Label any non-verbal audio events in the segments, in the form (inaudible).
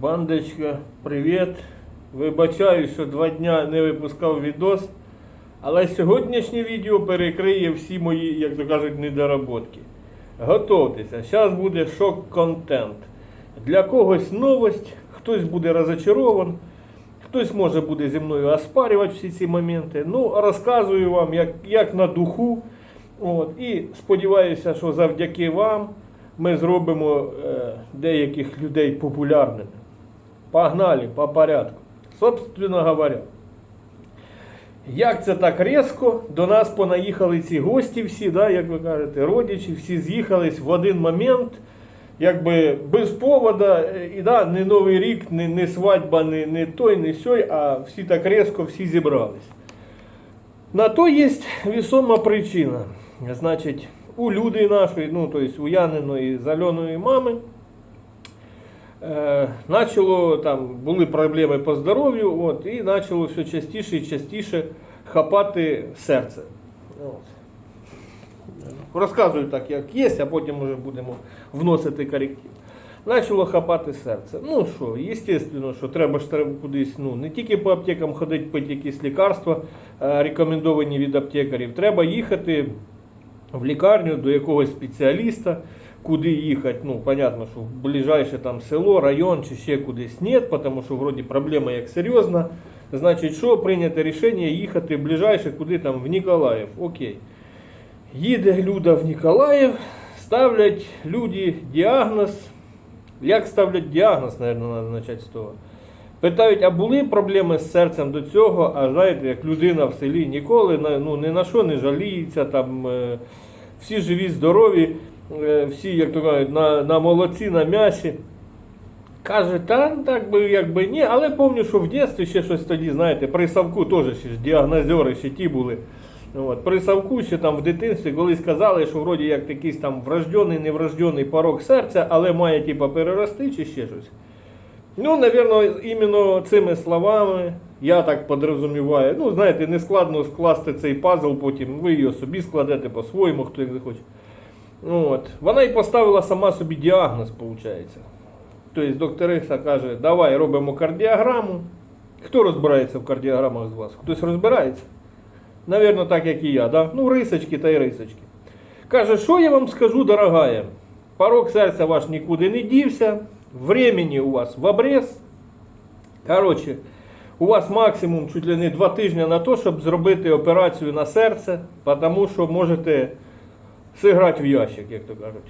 Бандочка, привіт. Вибачаю, що два дня не випускав відос. Але сьогоднішнє відео перекриє всі мої, як то кажуть, недоработки. Готовтеся, зараз буде шок-контент. Для когось новость, хтось буде розочарован, хтось може буде зі мною оспарювати всі ці моменти. Ну, розказую вам, як, як на духу. От, і сподіваюся, що завдяки вам ми зробимо е, деяких людей популярними. Погнали по порядку. Собственно говоря, як це так різко, до нас понаїхали ці гості всі, да, як ви кажете, родичі, всі з'їхались в один момент, якби без повода, і да, не Новий рік, не, не свадьба, не, не той, не сьой, а всі так різко всі зібрались. На то є весома причина. Значить, у люди нашої, ну, тобто у Яниної з Альоною мами, начало, там, були проблеми по здоров'ю, от, і почало все частіше і частіше хапати серце. Розказую так, як є, а потім вже будемо вносити коректив. Почало хапати серце. Ну що, звісно, що треба ж треба кудись, ну, не тільки по аптекам ходити, пити якісь лікарства, е, рекомендовані від аптекарів. Треба їхати в лікарню до якогось спеціаліста, куди їхати. Ну, понятно, що в ближайше там село, район чи ще кудись ні, тому що вроді проблема як серйозна. Значить, що прийняте рішення їхати в ближайше, куди там в Ніколаїв. Окей. Їде Люда в Ніколаїв, ставлять люди діагноз. Як ставлять діагноз, мабуть, треба почати з того. Питають, а були проблеми з серцем до цього, а знаєте, як людина в селі ніколи ну, ні на що не жаліється, там, е, всі живі, здорові, всі, як то кажуть, на, на молоці, на м'ясі. Каже, та так би якби ні, але пам'ятаю, що в дитинстві ще щось тоді, знаєте, при Савку теж ще ж діагнозери ще ті були. От, при Савку ще там в дитинстві колись казали, що вроді як якийсь там врождений, неврождений порок серця, але має типа перерости чи ще щось. Ну, напевно, іменно цими словами, я так подрозуміваю. Ну, знаєте, не складно скласти цей пазл, потім ви його собі складете по-своєму, хто як захоче. Ну, От. Вона і поставила сама собі діагноз, виходить. Тобто докториса каже, давай робимо кардіограму. Хто розбирається в кардіограмах з вас? Хтось розбирається? Навірно, так, як і я. Да? Ну, рисочки та й рисочки. Каже, що я вам скажу, дорогая? Порог серця ваш нікуди не дівся, времени у вас в обрез. Коротше, у вас максимум чуть ли не два тижні на те, щоб зробити операцію на серце, тому що можете зіграти в ящик, як то кажуть.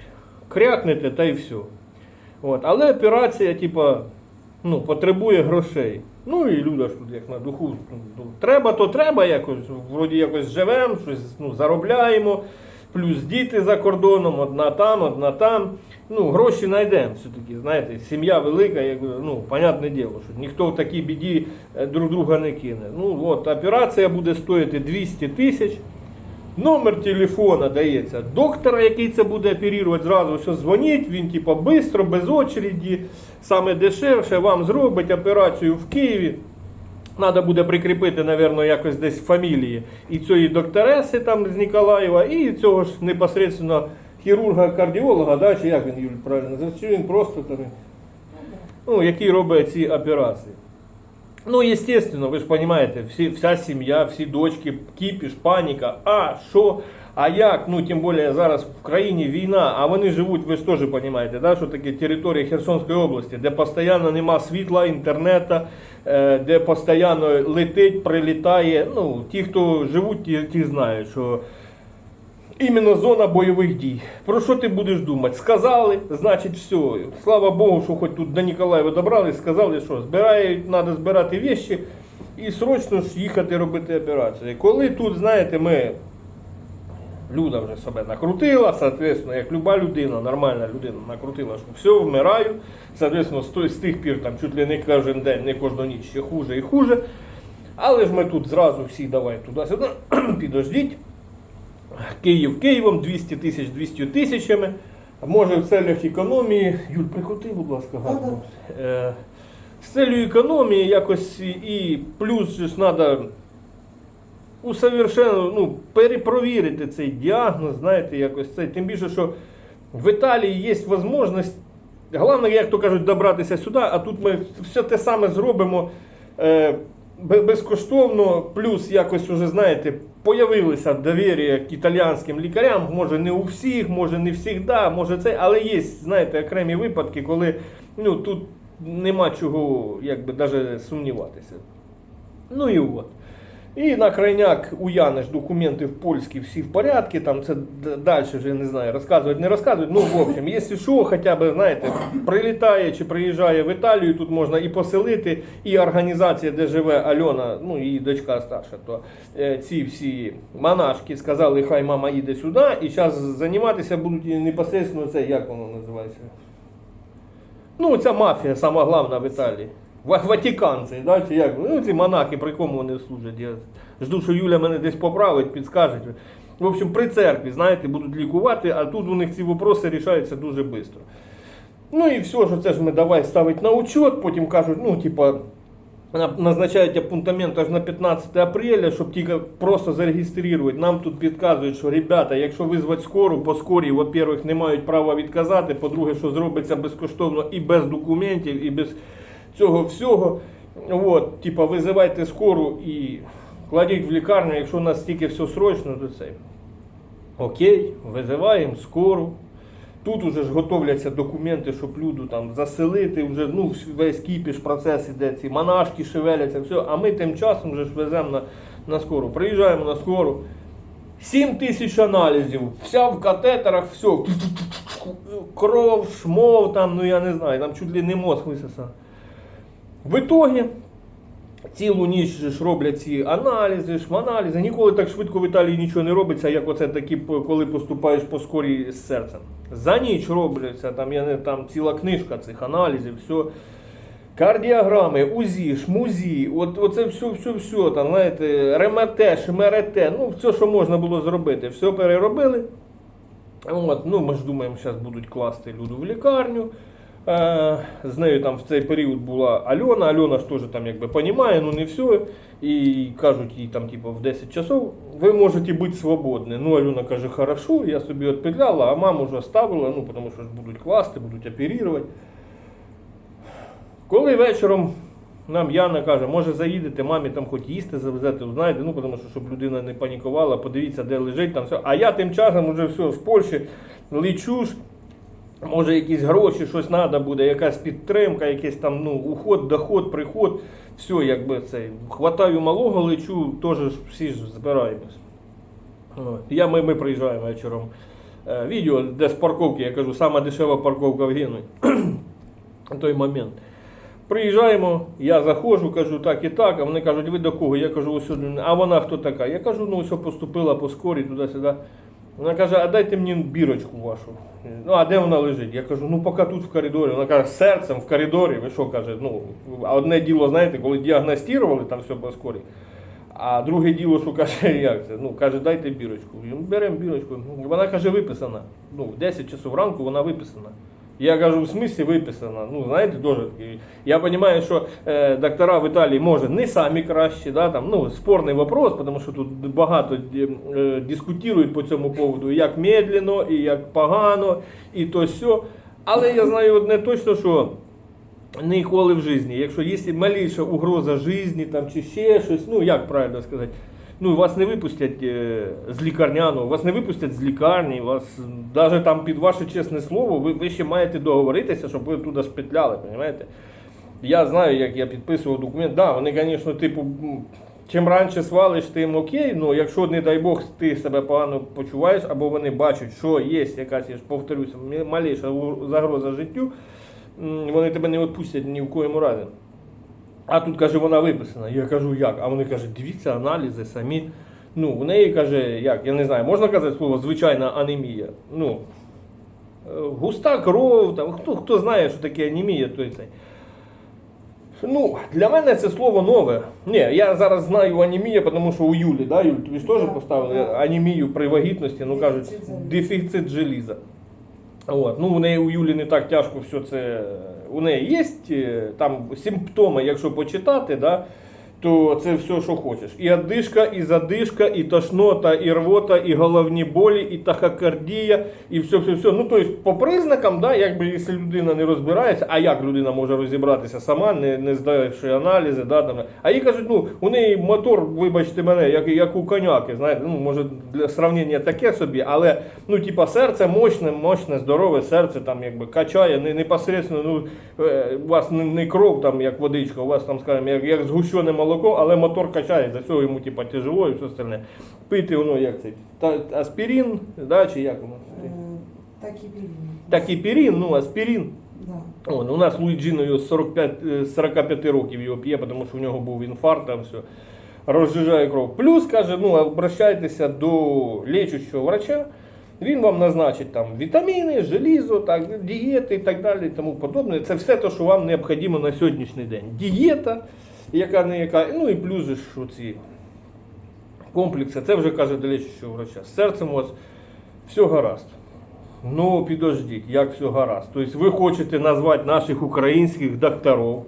Крякнете та й все. От. Але операція, типа, ну, потребує грошей. Ну і люди ж тут як на духу. ну, Треба, то треба якось. Вроді якось живемо, щось ну, заробляємо. Плюс діти за кордоном, одна там, одна там. Ну, гроші знайдемо все-таки, знаєте, сім'я велика, як, ну, понятне діло, що ніхто в такій біді е, друг друга не кине. Ну, от, операція буде стоїти 200 тисяч. Номер телефона дається доктора, який це буде оперувати, зразу все дзвонить, він типа швидко, без очереді, саме дешевше, вам зробить операцію в Києві. Треба буде прикріпити, напевно, якось десь фамілії і цієї доктореси там з Ніколаєва, і цього ж непосередньо хірурга-кардіолога, да, чи як він Юль, правильно чи він просто там, ну, який робить ці операції. Ну, естественно, ви ж розумієте, всі, вся сім'я, всі дочки, кіпіш, паніка. А що? А як? Ну, тим більше зараз в країні війна, а вони живуть, ви ж теж розумієте, да, що таке територія Херсонської області, де постійно нема світла, інтернету, е, де постійно летить, прилітає. Ну, ті, хто живуть, ті, ті знають, що іменно зона бойових дій. Про що ти будеш думати? Сказали, значить все. Слава Богу, що хоч тут до Ніколаєва добрали, сказали, що збирають, треба збирати вещі і срочно ж їхати робити операцію. Коли тут, знаєте, ми. Люда вже себе накрутила, соответственно, як люба людина, нормальна людина накрутила, що все, вмираю. Соответственно, з тих пір там чуть ли не кожен день, не кожну ніч ще хуже і хуже. Але ж ми тут зразу всі давай туди-сюди, (clears throat) підождіть. Київ Києвом, 200 тисяч 200 тисячами. Може в целях економії. Юль, прикрути, будь ласка, газ. Е, з целью економії якось і- і плюс ж треба усовершенно, ну, перепровірити цей діагноз, знаєте, якось цей. Тим більше, що в Італії є можливість Головне, як то кажуть, добратися сюди, а тут ми все те саме зробимо е, безкоштовно, плюс якось уже, знаєте, появилися довір'я к італіянським лікарям. Може не у всіх, може не завжди, може це, але є, знаєте, окремі випадки, коли ну, тут нема чого якби, навіть сумніватися. Ну і от. І на крайняк у Яни документи в польські всі в порядку, там це далі вже не знаю, розказують, не розказують. Ну, в общем, якщо що, хоча б, знаєте, прилітає чи приїжджає в Італію, тут можна і поселити, і організація, де живе Альона, ну її дочка старша, то е, ці всі монашки сказали, хай мама їде сюди, і зараз займатися будуть непосередньо це, як воно називається? Ну, ця мафія сама головна в Італії. Ва- Ватиканці, да, чи як? Ну, ці монахи, при кому вони служать. Я жду, що Юля мене десь поправить, підскаже. В общем, при церкві, знаєте, будуть лікувати, а тут у них ці вопроси рішаються дуже швидко. Ну і все, що це ж ми давай ставити на учет, потім кажуть, ну, типа, назначають апунтамент аж на 15 апреля, щоб тільки просто зареєструвати. Нам тут підказують, що ребята, якщо визвати скору, по скорі, во-первых, не мають права відказати, по-друге, що зробиться безкоштовно і без документів, і без цього всього. От, типа, визивайте скору і кладіть в лікарню, якщо у нас стільки все срочно, то це. Окей, визиваємо скору. Тут уже ж готовляться документи, щоб люду там заселити, вже ну, весь кіпіш, процес іде, ці монашки шевеляться, все. А ми тим часом вже ж веземо на, на скору. Приїжджаємо на скору. 7 тисяч аналізів, вся в катетерах, все. Кров, шмов, там, ну я не знаю, там чуть ли не мозг висосав. В ітогі цілу ніч ж роблять ці аналізи, шманалізи. Ніколи так швидко в Італії нічого не робиться, як оце такі, коли поступаєш по скорій з серцем. За ніч робляться, там, я не, там ціла книжка цих аналізів, все. Кардіограми, УЗІ, шмузі, от, оце все, все, все, там, знаєте, РМТ, ШМРТ, ну, все, що можна було зробити, все переробили. От, ну, ми ж думаємо, зараз будуть класти люду в лікарню. З нею там в цей період була Альона. Альона ж теж там якби понімає, ну не все. І кажуть їй там, типу, в 10 часов ви можете бути свободні. Ну, Альона каже, хорошо, я собі відпетляла, а маму вже оставила, ну, тому що ж будуть класти, будуть оперувати. Коли вечором нам Яна каже, може заїдете, мамі там хоч їсти завезете, узнаєте, ну тому що щоб людина не панікувала, подивіться, де лежить там все. А я тим часом вже все з Польщі лечу ж, може якісь гроші, щось треба буде, якась підтримка, якийсь там ну, уход, доход, приход. Все, якби це. Хватаю малого, лечу, теж всі ж збираємось. Я, ми, ми приїжджаємо вечором. Е, Відео, де з парковки, я кажу, сама дешева парковка в Генуї. На (clears throat) той момент. Приїжджаємо, я заходжу, кажу так і так, а вони кажуть, ви до кого? Я кажу, ось. А вона хто така? Я кажу, ну ось поступила по скорі туди-сюди. Вона каже, а дайте мені бірочку вашу. Ну, а де вона лежить? Я кажу, ну поки тут в коридорі. Вона каже, серцем в коридорі. Ви що каже? Ну, а одне діло, знаєте, коли діагностували там все по скорі. А друге діло, що каже, (laughs) як це? Ну, каже, дайте бірочку. Беремо бірочку. Вона каже, виписана. Ну, в 10 часов ранку вона виписана. Я кажу, в смислі виписана. Ну, знаєте, дуже. Я розумію, що е, доктора в Італії може не самі кращі, да, там, ну, спорний вопрос, тому що тут багато е, е, дискутують по цьому поводу, як медленно, і як погано, і то сьо. Але я знаю одне точно, що ніколи в житті, якщо є маліша угроза житті чи ще щось, ну як правильно сказати, ну вас не випустять е, з лікарняного, вас не випустять з лікарні, вас навіть там під ваше чесне слово, ви, ви ще маєте договоритися, щоб ви туди спетляли, розумієте? Я знаю, як я підписував документ. Да, вони, звісно, типу, чим раніше свалиш, тим окей. Ну якщо, не дай Бог, ти себе погано почуваєш, або вони бачать, що є якась, я ж повторюся, маліша загроза життю, вони тебе не відпустять ні в коєму разі. А тут каже, вона виписана. Я кажу, як? А вони кажуть, дивіться аналізи самі. Ну, у неї каже, як, я не знаю, можна казати слово звичайна анемія. Ну, е, густа кров, там, хто, хто знає, що таке анемія, той цей. Ну, для мене це слово нове. Ні, я зараз знаю анемія, тому що у Юлі, да, Юль, тобі ж теж поставили анемію при вагітності, ну кажуть, дефіцит желіза. От. Ну, у неї у Юлі не так тяжко все це. У неї є там симптоми, якщо почитати, да, то це все, що хочеш. І одишка, і задишка, і тошнота, і рвота, і головні болі, і тахокардія, і все, все, все. Ну, тобто, по признакам, да, якби якщо людина не розбирається, а як людина може розібратися сама, не, не здаючи аналізи, да, там, а їй кажуть, ну, у неї мотор, вибачте мене, як, як у коняки, знаєте, ну, може для сравнення таке собі, але ну, типа, серце мощне, мощне, здорове серце там якби качає, не, непосередньо, ну, е, у вас не, не кров там, як водичка, у вас там, скажімо, як, як згущене молоко, але мотор качає, за цього йому типа, тяжело і все остальне. Пити воно як це, та, аспірин, да, чи як воно? Е, Так і білі. Так і пірін, ну аспірин. Да. О, ну, у нас Луїджіно його з 45, е, 45 років його п'є, тому що в нього був інфаркт, там все. Розжижає кров. Плюс каже, ну обращайтеся до лічущого врача. Він вам назначить там вітаміни, желізо, так, дієти і так далі, і тому подобне. Це все те, що вам необхідно на сьогоднішній день. Дієта, яка не яка, ну і плюс ж оці комплекси, це вже каже до лічущого врача. З серцем у вас все гаразд. Ну, підождіть, як все гаразд. Тобто ви хочете назвати наших українських докторів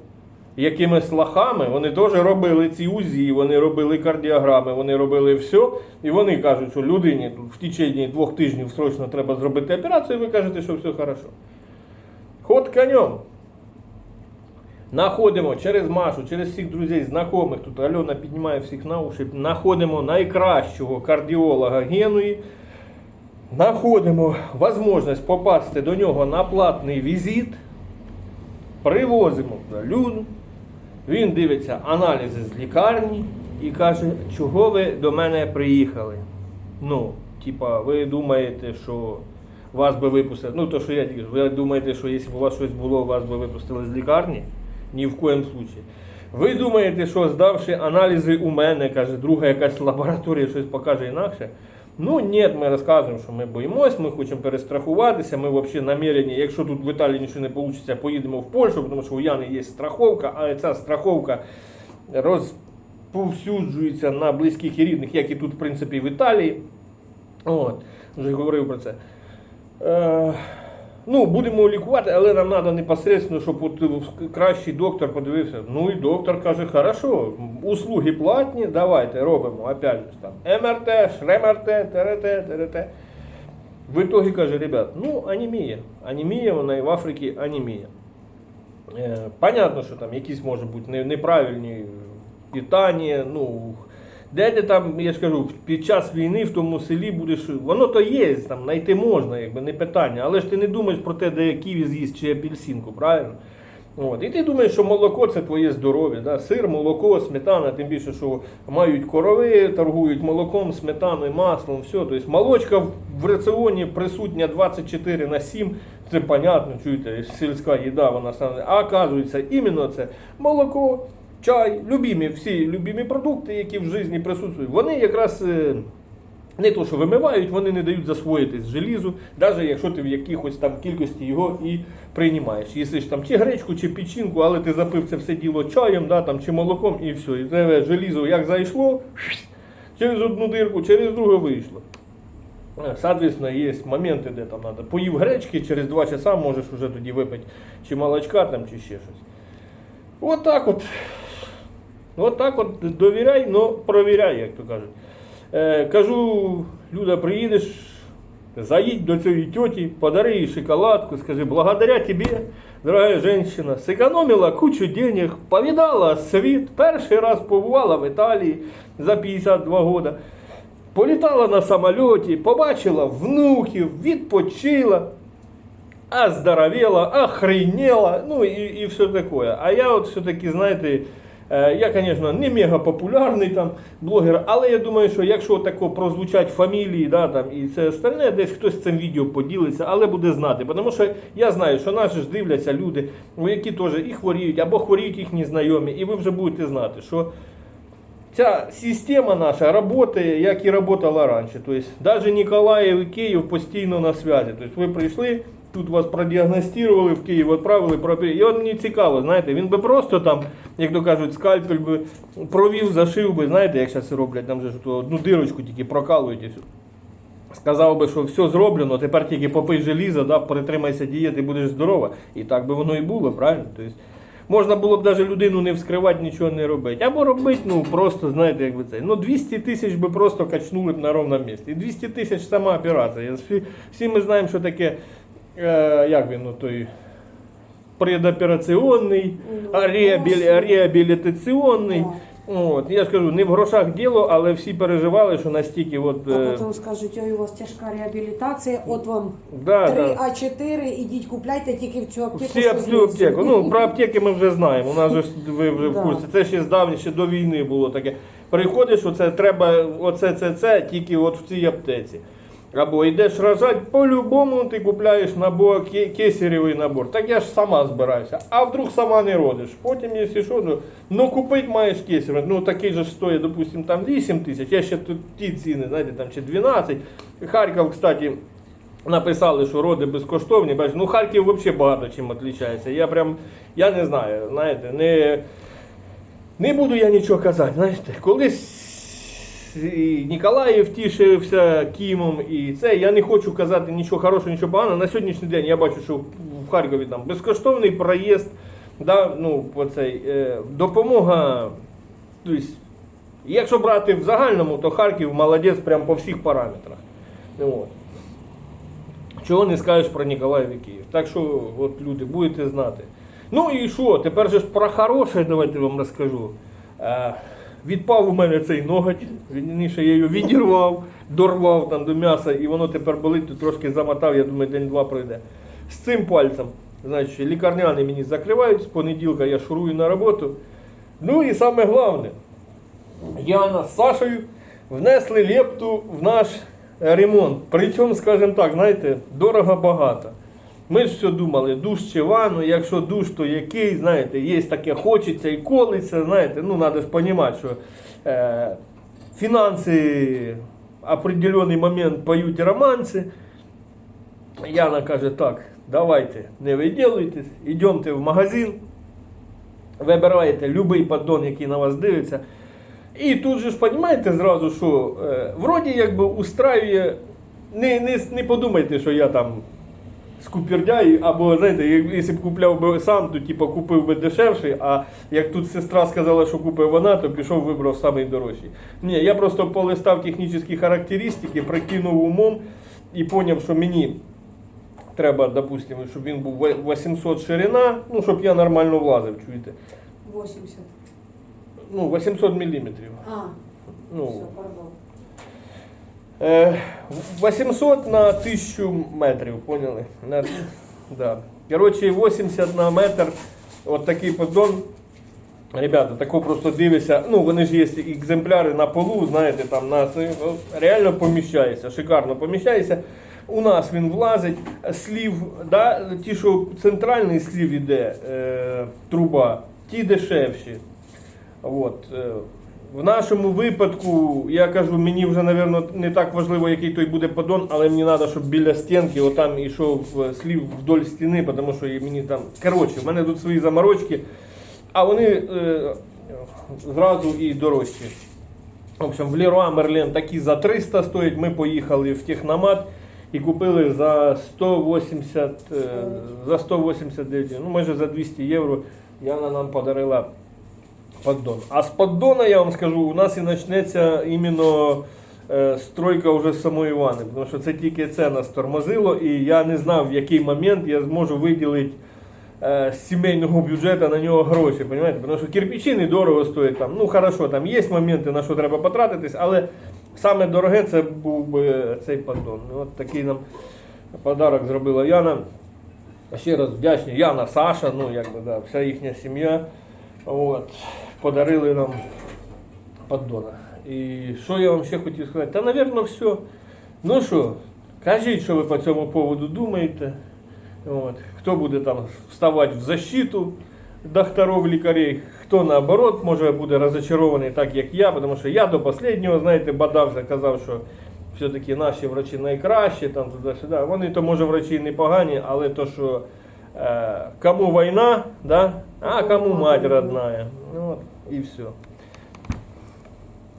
якимись лахами, вони теж робили ці УЗІ, вони робили кардіограми, вони робили все. І вони кажуть, що людині в течение двох тижнів срочно треба зробити операцію, і ви кажете, що все хорошо. Ход конем. Находимо через Машу, через всіх друзів, знайомих. Тут Альона піднімає всіх на уші. Находимо найкращого кардіолога Генуї. Находимо можливість попасти до нього на платний візит. Привозимо туди Він дивиться аналізи з лікарні і каже, чого ви до мене приїхали. Ну, типа, ви думаєте, що вас би випустили. Ну, то, що я ви думаєте, що якщо б у вас щось було, вас би випустили з лікарні? Ні в коєму случаї. Ви думаєте, що здавши аналізи у мене, каже, друга якась лабораторія щось покаже інакше? Ну ні, ми розказуємо, що ми боїмось, ми хочемо перестрахуватися. Ми взагалі намірені, якщо тут в Італії нічого не вийде, поїдемо в Польщу, тому що у Яни є страховка, але ця страховка розповсюджується на близьких і рідних, як і тут, в принципі, в Італії. От, вже говорив про це. Е, ну, будемо лікувати, але нам треба непосередньо, щоб от кращий доктор подивився. Ну і доктор каже, хорошо, услуги платні, давайте робимо. Опять же, там МРТ, ШРМРТ, ТРТ, ТРТ. В итоге каже, ребят, ну анемія. Анемія, вона і в Африці анемія. Е, понятно, що там якісь може бути неправильні питання, ну. Де ти там, я ж кажу, під час війни в тому селі будеш. Воно то є, там знайти можна, якби не питання. Але ж ти не думаєш про те, де ківі з'їсть чи апельсинку, правильно? От. І ти думаєш, що молоко це твоє здоров'я. Да? Сир, молоко, сметана, тим більше, що мають корови, торгують молоком, сметаною, маслом, все. Тобто молочка в- в раціоні присутня 24 на 7. Це понятно, чуєте, сільська їда, вона саме. А оказується, іменно це молоко, чай, любімі, всі любімі продукти, які в житті присутствують, вони якраз. е, не то, що вимивають, вони не дають засвоїтись желізу, навіть якщо ти в якихось там кількості його і приймаєш. Ж там чи гречку, чи печінку, але ти запив це все діло чаєм, да, там, чи молоком і все. І тебе желізо як зайшло, через одну дирку, через другу вийшло. Е, Соответственно, є моменти, де там треба. Поїв гречки, через 2 часа можеш вже тоді випити чи молочка, там, чи ще щось. От так от. От так от довіряй, но провіряй, як то кажуть. Е, кажу, Люда, приїдеш, заїдь до цієї тьоті, подари їй шоколадку, скажи, благодаря тебе, дорогая женщина, сэкономила кучу денег, повидала світ, перший раз побувала в Італії за 52 года, політала на самольоті, побачила внуків, відпочила, оздоровела, охренела, ну и, и все такое. А я от все-таки, знаєте, я, звісно, не мега популярний там блогер, але я думаю, що якщо тако прозвучать фамілії, да, там, і це остальне, десь хтось цим відео поділиться, але буде знати. Тому що я знаю, що наші ж дивляться люди, які теж і хворіють, або хворіють їхні знайомі, і ви вже будете знати, що Ця система наша працює, як і працювала раніше. Тобто, навіть Ніколаїв і Київ постійно на зв'язі. Тобто, ви прийшли, тут вас продіагностували, в Київ відправили, пропили. І от мені цікаво, знаєте, він би просто там, як то кажуть, скальпель би провів, зашив би, знаєте, як зараз роблять, там же одну дирочку тільки прокалують і все. Сказав би, що все зроблено, тепер тільки попий желізо, да, притримайся дієти, будеш здорова. І так би воно і було, правильно? Тобто, Можна було б навіть людину не вскривати, нічого не робити. Або робити, ну просто, знаєте, як би це. Ну 200 тисяч би просто качнули б на ровному місці. І 200 тисяч сама операція. Всі, всі ми знаємо, що таке, е, як він, ну той предопераційний, Ну, реабілі, реабілітаційний. От, я ж кажу, не в грошах діло, але всі переживали, що настільки от. А е, потім скажуть, ой, у вас тяжка реабілітація, от вам да, 3 да. А4, ідіть купляйте тільки в цю аптеку. Всі всю знизу. аптеку. Ну, про (laughs) аптеки ми вже знаємо. У нас же ви вже в курсі. Це ще з давні, ще до війни було таке. Приходиш, оце треба, оце це, це тільки от в цій аптеці. Або йдеш рожати, по-любому ти купляєш набор ке- кесаревий набор. Так я ж сама збираюся. А вдруг сама не родиш. Потім, якщо що, ну, ну купити маєш кесаревий. Ну такий же стоїть, допустим, там 8 тисяч. Я ще тут ті ціни, знаєте, там чи 12. Харків, кстати, Написали, що роди безкоштовні. Бачиш, ну Харків взагалі багато чим відрізняється. Я прям, я не знаю, знаєте, не, не буду я нічого казати. Знаєте, колись і Ніколаїв тішився Кімом і це. Я не хочу казати нічого хорошого, нічого поганого. На сьогоднішній день я бачу, що в Харкові там безкоштовний проїзд, да, ну, по цей, е, допомога. Тобто, якщо брати в загальному, то Харків молодець прям по всіх параметрах. Ну, От. Чого не скажеш про Ніколаїв і Київ. Так що, от люди, будете знати. Ну і що, тепер же ж про хороше, давайте вам розкажу. Відпав у мене цей ноготь, вірніше я його відірвав, дорвав там до м'яса, і воно тепер болить, тут трошки замотав, я думаю, день-два пройде. З цим пальцем, значить, лікарняни мені закривають, з понеділка я шурую на роботу. Ну і саме головне, Яна з Сашею внесли лепту в наш ремонт. Причому, скажімо так, знаєте, дорого-багато. Ми ж все думали, душ чи ванну, якщо душ, то який, знаєте, є таке хочеться і колиться, знаєте, ну треба ж розуміти, що е, фінанси в определенний момент поють романси. Яна каже, так, давайте, не виділуйтесь, йдемте в магазин, вибираєте будь-який поддон, який на вас дивиться. І тут же ж розумієте зразу, що е, вроді якби устраює, не, не, не подумайте, що я там скупердяй, або знаєте, якщо б купляв би сам, то типу, купив би дешевший, а як тут сестра сказала, що купить вона, то пішов вибрав самий дорожчий. Ні, я просто полистав технічні характеристики, прикинув умом і зрозумів, що мені треба, допустимо, щоб він був 800 ширина, ну щоб я нормально влазив, чуєте. 80. Ну, 800 міліметрів. А, Ну, все, пардон. Е, 800 на 1000 метрів, поняли? На, да. Коротше, 80 на метр. От такий поддон. Ребята, тако просто дивишся. Ну, вони ж є екземпляри на полу, знаєте, там на реально поміщається, шикарно поміщається. У нас він влазить, слів, да, ті, що центральний слів іде, е, труба, ті дешевші. От. е, В нашому випадку, я кажу, мені вже, мабуть, не так важливо, який той буде поддон, але мені треба, щоб біля стінки отам йшов е, слів вдоль стіни, тому що мені там. Коротше, в мене тут свої заморочки, а вони е, зразу і дорожчі. В общем, в Леруа Мерлен такі за 300 стоять. Ми поїхали в техномат і купили за 180, е, за 189, ну майже за 200 євро. Яна нам подарила поддон. А з поддона, я вам скажу, у нас і почнеться іменно е, стройка вже самої Івани. Тому що це тільки це нас тормозило, і я не знав, в який момент я зможу виділити е, з сімейного бюджету на нього гроші. Понимаєте? Тому що кирпичі недорого стоять. Там. Ну хорошо, там є моменти, на що треба потратитись, але саме дороге це був би цей поддон. Ну, От такий нам подарок зробила Яна. Ще раз вдячний Яна, Саша, ну якби да, вся їхня сім'я. От, подарили нам поддона. І що я вам ще хотів сказати? Та, напевно, все. Ну що, кажіть, що ви по цьому поводу думаєте. От. Хто буде там вставати в защиту докторів, лікарей, хто наоборот, може буде розочарований так, як я, тому що я до останнього, знаєте, бадався, казав, що все-таки наші врачі найкращі, там туди-сюди. Вони то може врачі непогані, але то, що е, кому війна, да? а кому мать родная. Ну, от, і все.